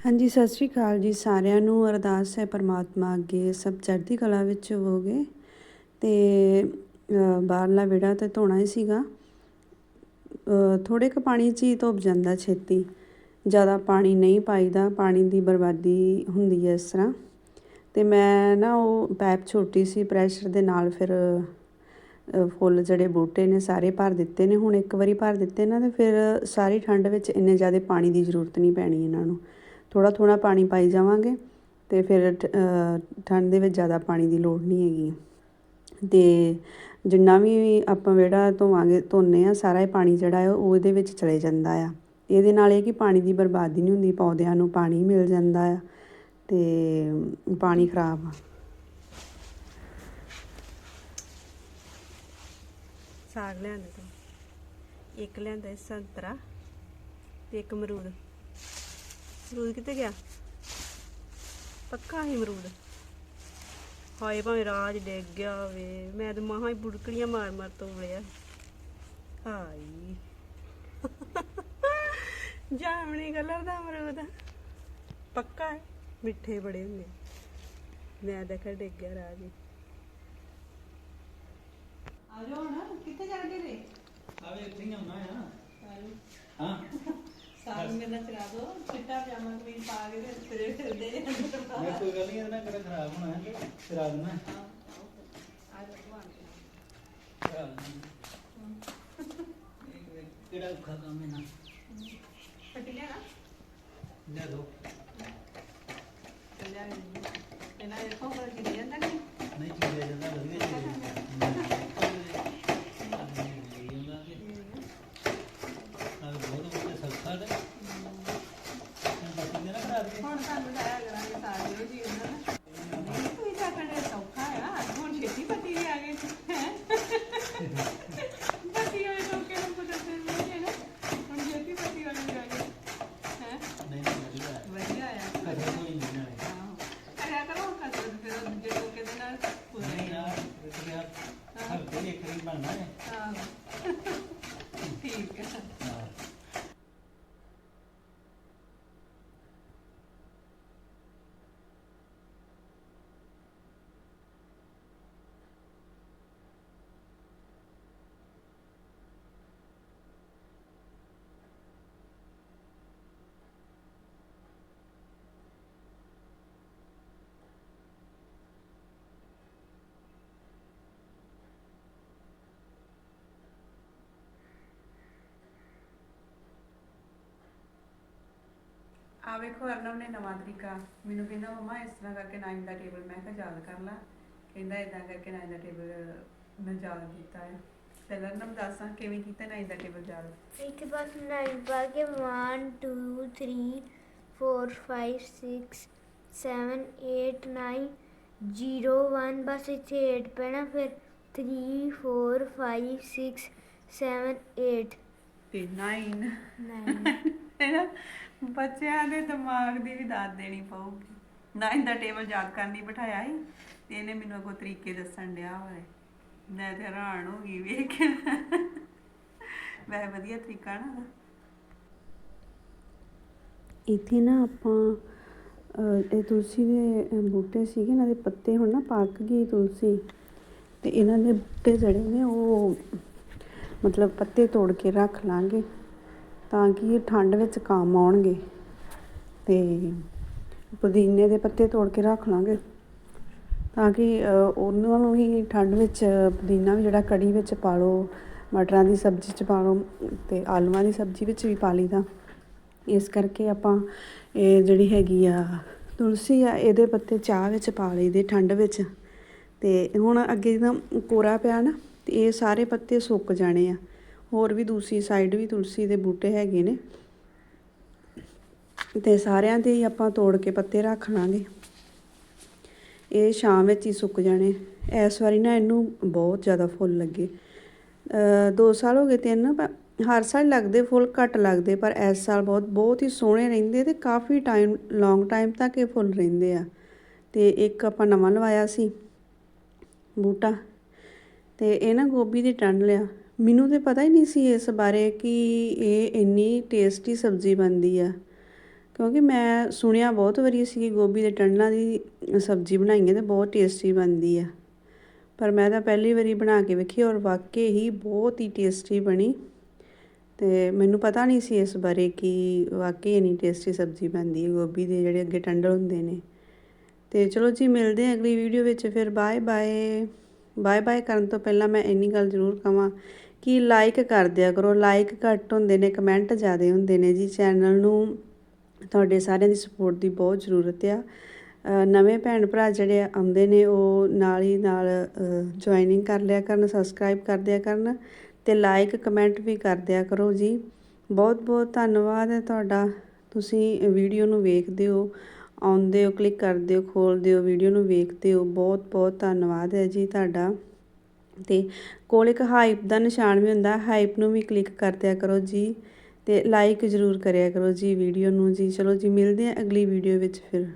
ਹਾਂਜੀ ਸਤਿ ਸ਼੍ਰੀ ਅਕਾਲ ਜੀ ਸਾਰਿਆਂ ਨੂੰ। ਅਰਦਾਸ ਹੈ ਪਰਮਾਤਮਾ ਅੱਗੇ ਸਭ ਚੜ੍ਹਦੀ ਕਲਾ ਵਿੱਚ ਹੋਵੋਗੇ। ਤੇ ਅ, ਬਾਹਰਲਾ ਵਿਹੜਾ ਤੇ ਧੋਣਾ ਹੀ ਸੀਗਾ। ਥੋੜੇ ਕੁ ਪਾਣੀ 'ਚ ਹੀ ਧੁੱਪ ਜਾਂਦਾ ਛੇਤੀ। ਜ਼ਿਆਦਾ ਪਾਣੀ ਨਹੀਂ ਪਾਈਦਾ ਪਾਣੀ ਦੀ ਬਰਬਾਦੀ ਹੁੰਦੀ ਹੈ ਇਸ ਤਰ੍ਹਾਂ। ਤੇ ਮੈਂ ਨਾ ਉਹ ਪੈਪ ਛੋਟੀ ਸੀ ਪ੍ਰੈਸ਼ਰ ਦੇ ਨਾਲ ਫਿਰ ਫੁੱਲ ਜਿਹੜੇ ਬੂਟੇ ਨੇ ਸਾਰੇ ਭਰ ਦਿੱਤੇ ਨੇ। ਹੁਣ ਇੱਕ ਵਾਰੀ ਭਰ ਦਿੱਤੇ ਨਾ ਤੇ ਫਿਰ ਸਾਰੀ ਠੰਡ ਵਿੱਚ ਇੰਨੇ ਜ਼ਿਆਦਾ ਪਾਣੀ ਦੀ ਜ਼ਰੂਰਤ ਨਹੀਂ ਪੈਣੀ ਇਹਨਾਂ ਨੂੰ। ਥੋੜਾ ਥੋੜਾ ਪਾਣੀ ਪਾਈ ਜਾਵਾਂਗੇ ਤੇ ਫਿਰ ਠੰਡ ਦੇ ਵਿੱਚ ਜ਼ਿਆਦਾ ਪਾਣੀ ਦੀ ਲੋੜ ਨਹੀਂ ਹੈਗੀ। ਤੇ ਜਿੰਨਾ ਵੀ ਆਪਾਂ ਵਿਹੜਾ ਧੋਵਾਂਗੇ, ਧੋਨੇ ਆ, ਸਾਰਾ ਹੀ ਪਾਣੀ ਜਿਹੜਾ ਹੈ ਉਹ ਇਹਦੇ ਵਿੱਚ ਚਲੇ ਜਾਂਦਾ ਆ। ਇਹਦੇ ਨਾਲ ਇਹ ਕਿ ਪਾਣੀ ਦੀ ਬਰਬਾਦੀ ਨਹੀਂ ਹੁੰਦੀ, ਪੌਦਿਆਂ ਨੂੰ ਪਾਣੀ ਮਿਲ ਜਾਂਦਾ ਆ ਤੇ ਪਾਣੀ ਖਰਾਬ ਸਾਗ ਲਿਆਂਦਾ ਇੱਕ ਲਿਆਂਦਾ ਸੰਤਰਾ ਤੇ ਇੱਕ ਅਮਰੂਦ ਅਮਰੂਦ ਕਿੱਥੇ ਗਿਆ? ਪੱਕਾ ਹੀ ਅਮਰੂਦ। ਹਾਏ ਭਾਵੇਂ ਰਾਜ ਡਿੱਗ ਗਿਆ ਵੇ ਮੈਂ ਤਾਂ ਮਹਾ ਹੀ ਬੁੜਕੜੀਆਂ ਮਾਰ ਮਾਰ ਤੋੜਿਆ ਹਾਈ ਜਾਮਣੀ ਕਲਰ ਦਾ ਅਮਰੂਦ। ਪੱਕਾ ਹੈ ਮਿੱਠੇ ਬੜੇ ਹੁੰਦੇ। ਮੈਂ ਦੇਖਿਆ ਡਿੱਗ ਗਿਆ ਰਾਜ। ਆ ਜਾਓ ਨਾ ਕਿੱਥੇ ਜਾ ਕੇ ਰੇ? ਆਵੇ ਇੱਥੇ ਹੀ ਆਉਣਾ ਆ। ਹਾਂ। ਸਾਗ ਮੇਰਾ ਚਰਾ ਦੋ ਚਿੱਟਾ ਪਜਾਮਾ ਕਮੀਜ਼ ਪਾ ਕੇ ਫਿਰੇ ਫਿਰਦੇ ਜੇ ਮੈਂ ਕੋਈ ਗੱਲ ਨਹੀਂ ਇਹਦੇ ਨਾਲ ਕਿਹੜਾ ਖਰਾਬ ਹੋਣਾ ਹੈ ਕਰਾ ਦੇਣਾ ਕਰਾ ਦੇਣਾ ਕਿਹੜਾ ਔਖਾ ਕੰਮ ਹੈ ਨਾ। ਫਟੀ ਲਿਆ ਲੈ ਦੋ। ਨਾ ਇਹਨਾਂ ਇਹ ਕੋਲ ਗਿਰ ਜਾਂਦਾ ਕਿ ਨਹੀਂ ਚੀਜ਼ ਜਾਂਦਾ ਵਧੀਆ ਚੀਜ਼ ਆ ਬਹੁਤ ਬਹੁਤ ਸਸਤਾ ਹੈ ਬਾਕੀ ਦੇ ਨਾ ਕਰਾ ਦੇ ਹੁਣ ਸਾਨੂੰ ਲਾਇਆ ਕਰਾਂਗੇ ਸਾਰੇ ਉਹ ਜੀ ਉਹਨਾਂ ਨੇ ਕੋਈ ਤਾਂ ਕਣੇ ਸੌਖਾ ਆ ਹੁਣ ਛੇਤੀ ਪੱਟੀ ਵੀ ਆ ਗਏ ਹੈਂ? ਪੱਟੀ ਵਾਲੇ ਲੋਕੇ ਨੂੰ ਪਤਾ ਨਹੀਂ ਹੈ ਨਾ ਹੁਣ ਛੇਤੀ ਪੱਟੀ ਵਾਲੇ ਵੀ ਆ ਗਏ ਹੈ ਨਹੀਂ ਨਹੀਂ ਵਧੀਆ ਹੈ ਵਧੀਆ ਆ ਕਦੇ ਕੋਈ ਨਹੀਂ ਨਾ ਆਹੋ। ਕਰਿਆ ਕਰੋ ਕਸਰਤ ਫਿਰ ਉਹ ਦੂਜੇ ਲੋਕੇ ਦੇ ਨਾਲ ਨਹੀਂ ਯਾਰ ਇਹ ਤੇ ਹਰ ਇੱਕ ਵਾਰੀ ਬਣਨਾ ਹੈ ਆਹੋ। ਠੀਕ ਹੈ ਹਾਂ ਆ ਵੇਖੋ, ਅਰਨਵ ਨੇ ਨਵਾਂ ਤਰੀਕਾ ਮੈਨੂੰ ਕਹਿੰਦਾ, ਮਮਾ, ਇਸ ਤਰ੍ਹਾਂ ਕਰਕੇ ਨਾਈਨ ਦਾ ਟੇਬਲ ਮੈਂ ਕਿਹਾ, ਯਾਦ ਕਰ ਲਾ। ਕਹਿੰਦਾ ਇਦਾਂ ਕਰਕੇ ਨਾਈਨ ਦਾ ਟੇਬਲ ਮੈਂ ਯਾਦ ਕੀਤਾ ਹੈ ਤੇ ਅਰਨਵ, ਦੱਸਾਂ ਕਿਵੇਂ ਕੀਤਾ ਨਾਈਨ ਦਾ ਟੇਬਲ ਯਾਦ? ਇੱਥੇ ਬਸ 9 ਪਾ ਕੇ 1 2 3 4 5 6 7 8 9 0 1 ਬਸ ਇੱਥੇ 8 ਪੈਣਾ, ਫਿਰ 3 4 5 6 7 8 ਤੇ 9 9 ਹੈਨਾ ਬੱਚਿਆਂ ਦੇ ਦਿਮਾਗ ਦੀ ਵੀ ਦਾਤ ਦੇਣੀ ਪਊਗੀ। ਨਾਈਨ ਦਾ ਟੇਬਲ ਯਾਦ ਕਰਨ ਲਈ ਬਿਠਾਇਆ ਸੀ ਤੇ ਇਹਨੇ ਮੈਨੂੰ ਅੱਗੋਂ ਤਰੀਕੇ ਦੱਸਣ ਡਿਆ ਹੋਏ ਮੈਂ ਤੇ ਹੈਰਾਨ ਹੋ ਗਈ ਵੇਖ ਕੇ। ਵੈ ਵਧੀਆ ਤਰੀਕਾ ਨਾ ਇੱਥੇ ਨਾ ਆਪਾਂ ਇਹ ਤੁਲਸੀ ਦੇ ਬੂਟੇ ਸੀਗੇ ਇਹਨਾਂ ਦੇ ਪੱਤੇ ਹੁਣ ਨਾ ਪੱਕ ਗਈ ਤੁਲਸੀ। ਤੇ ਇਹਨਾਂ ਦੇ ਬੂਟੇ ਜਿਹੜੇ ਨੇ ਉਹ ਮਤਲਬ ਪੱਤੇ ਤੋੜ ਕੇ ਰੱਖ ਲਾਂਗੇ ਤਾਂ ਕਿ ਇਹ ਠੰਡ ਵਿੱਚ ਕੰਮ ਆਉਣਗੇ। ਤੇ ਪੁਦੀਨੇ ਦੇ ਪੱਤੇ ਤੋੜ ਕੇ ਰੱਖ ਲਾਂਗੇ ਤਾਂ ਕਿ ਉਹਨਾਂ ਨੂੰ ਹੀ ਠੰਡ ਵਿੱਚ ਪੁਦੀਨਾ ਵੀ ਜਿਹੜਾ ਕੜੀ ਵਿੱਚ ਪਾ ਲਓ, ਮਟਰਾਂ ਦੀ ਸਬਜ਼ੀ 'ਚ ਪਾ ਲਓ ਤੇ ਆਲੂਆਂ ਦੀ ਸਬਜ਼ੀ ਵਿੱਚ ਵੀ ਪਾ ਲਈਦਾ। ਇਸ ਕਰਕੇ ਆਪਾਂ ਇਹ ਜਿਹੜੀ ਹੈਗੀ ਆ ਤੁਲਸੀ ਆ, ਇਹਦੇ ਪੱਤੇ ਚਾਹ ਵਿੱਚ ਪਾ ਲਈਦੇ ਠੰਡ ਵਿੱਚ। ਤੇ ਹੁਣ ਅੱਗੇ ਜਦੋਂ ਕੋਰਾ ਪਿਆ ਨਾ ਤੇ ਇਹ ਸਾਰੇ ਪੱਤੇ ਸੁੱਕ ਜਾਣੇ ਆ। ਹੋਰ ਵੀ ਦੂਸਰੀ ਸਾਈਡ ਵੀ ਤੁਲਸੀ ਦੇ ਬੂਟੇ ਹੈਗੇ ਨੇ। ਤੇ ਸਾਰਿਆਂ ਦੇ ਹੀ ਆਪਾਂ ਤੋੜ ਕੇ ਪੱਤੇ ਰੱਖ ਲਾਂਗੇ। ਇਹ ਸ਼ਾਮ ਵਿੱਚ ਹੀ ਸੁੱਕ ਜਾਣੇ। ਇਸ ਵਾਰੀ ਨਾ ਇਹਨੂੰ ਬਹੁਤ ਜ਼ਿਆਦਾ ਫੁੱਲ ਲੱਗੇ। ਅ, ਦੋ ਸਾਲ ਹੋ ਗਏ ਤਿੰਨ ਪਰ ਹਰ ਸਾਲ ਲੱਗਦੇ ਫੁੱਲ ਘੱਟ ਲੱਗਦੇ ਪਰ ਇਸ ਸਾਲ ਬਹੁਤ ਬਹੁਤ ਹੀ ਸੋਹਣੇ ਰਹਿੰਦੇ ਤੇ ਕਾਫੀ ਟਾਈਮ ਲੌਂਗ ਟਾਈਮ ਤੱਕ ਇਹ ਫੁੱਲ ਰਹਿੰਦੇ ਆ। ਤੇ ਇੱਕ ਆਪਾਂ ਨਵਾਂ ਲਵਾਇਆ ਸੀ ਬੂਟਾ। ਤੇ ਇਹ ਨਾ ਗੋਭੀ ਦੇ ਟੰਡ ਲਿਆ। ਮੈਨੂੰ ਤੇ ਪਤਾ ਹੀ ਨਹੀਂ ਸੀ ਇਸ ਬਾਰੇ ਕਿ ਇਹ ਇੰਨੀ ਟੇਸਟੀ ਸਬਜ਼ੀ ਬਣਦੀ ਆ। ਕਿਉਂਕਿ ਮੈਂ ਸੁਣਿਆ ਬਹੁਤ ਵਾਰੀ ਸੀ ਕਿ ਗੋਭੀ ਦੇ ਟੰਡਲਾਂ ਦੀ ਸਬਜ਼ੀ ਬਣਾਈ ਹੈ ਤੇ ਬਹੁਤ ਟੇਸਟੀ ਬਣਦੀ ਆ। ਪਰ ਮੈਂ ਤਾਂ ਪਹਿਲੀ ਵਾਰੀ ਬਣਾ ਕੇ ਵੇਖੀ ਔਰ ਵਾਕਈ ਹੀ ਬਹੁਤ ਹੀ ਟੇਸਟੀ ਬਣੀ। ਤੇ ਮੈਨੂੰ ਪਤਾ ਨਹੀਂ ਸੀ ਇਸ ਬਾਰੇ ਕਿ ਵਾਕਈ ਇੰਨੀ ਟੇਸਟੀ ਸਬਜ਼ੀ ਬਣਦੀ ਹੈ ਗੋਭੀ ਦੇ ਜਿਹੜੇ ਅੱਗੇ ਟੰਡਲ ਹੁੰਦੇ ਨੇ। ਤੇ ਚਲੋ ਜੀ, ਮਿਲਦੇ ਹਾਂ ਅਗਲੀ ਵੀਡੀਓ ਵਿੱਚ। ਫਿਰ ਬਾਏ ਬਾਏ ਬਾਏ ਬਾਏ ਕਰਨ ਤੋਂ ਪਹਿਲਾਂ ਮੈਂ ਇੰਨੀ ਗੱਲ ਜ਼ਰੂਰ ਕਹਾਂ ਕਿ ਲਾਈਕ ਕਰ ਦਿਆ ਕਰੋ। ਲਾਈਕ ਘੱਟ ਹੁੰਦੇ ਨੇ ਕਮੈਂਟ ਜ਼ਿਆਦਾ ਹੁੰਦੇ ਨੇ ਜੀ। ਚੈਨਲ ਨੂੰ ਤੁਹਾਡੇ ਸਾਰਿਆਂ ਦੀ ਸਪੋਰਟ ਦੀ ਬਹੁਤ ਜ਼ਰੂਰਤ ਆ। ਨਵੇਂ ਭੈਣ ਭਰਾ ਜਿਹੜੇ ਆਉਂਦੇ ਨੇ, ਉਹ ਨਾਲ ਹੀ ਨਾਲ ਜੁਆਇਨਿੰਗ ਕਰ ਲਿਆ ਕਰਨ ਸਬਸਕ੍ਰਾਈਬ ਕਰ ਦਿਆ ਕਰਨ ਤੇ ਲਾਈਕ ਕਮੈਂਟ ਵੀ ਕਰ ਦਿਆ ਕਰੋ ਜੀ। ਬਹੁਤ ਬਹੁਤ ਧੰਨਵਾਦ ਹੈ ਤੁਹਾਡਾ। ਤੁਸੀਂ ਵੀਡੀਓ ਨੂੰ ਵੇਖਦੇ ਹੋ। ਆਉਂਦੇ ਹੋ ਕਲਿੱਕ ਕਰਦੇ ਹੋ, ਖੋਲਦੇ ਹੋ ਵੀਡੀਓ ਨੂੰ ਵੇਖਦੇ ਹੋ, ਬਹੁਤ ਬਹੁਤ ਧੰਨਵਾਦ ਹੈ ਜੀ ਤੁਹਾਡਾ। ਤੇ ਕੋਲ ਇੱਕ ਹਾਈਪ ਦਾ ਨਿਸ਼ਾਨ ਵੀ ਹੁੰਦਾ ਹਾਈਪ ਨੂੰ ਵੀ ਕਲਿੱਕ ਕਰ ਦਿਆ ਕਰੋ ਜੀ ਤੇ ਲਾਈਕ ਜ਼ਰੂਰ ਕਰਿਆ ਕਰੋ ਜੀ ਵੀਡੀਓ ਨੂੰ ਜੀ। ਚਲੋ ਜੀ, ਮਿਲਦੇ ਹਾਂ ਅਗਲੀ ਵੀਡੀਓ ਵਿੱਚ ਫਿਰ।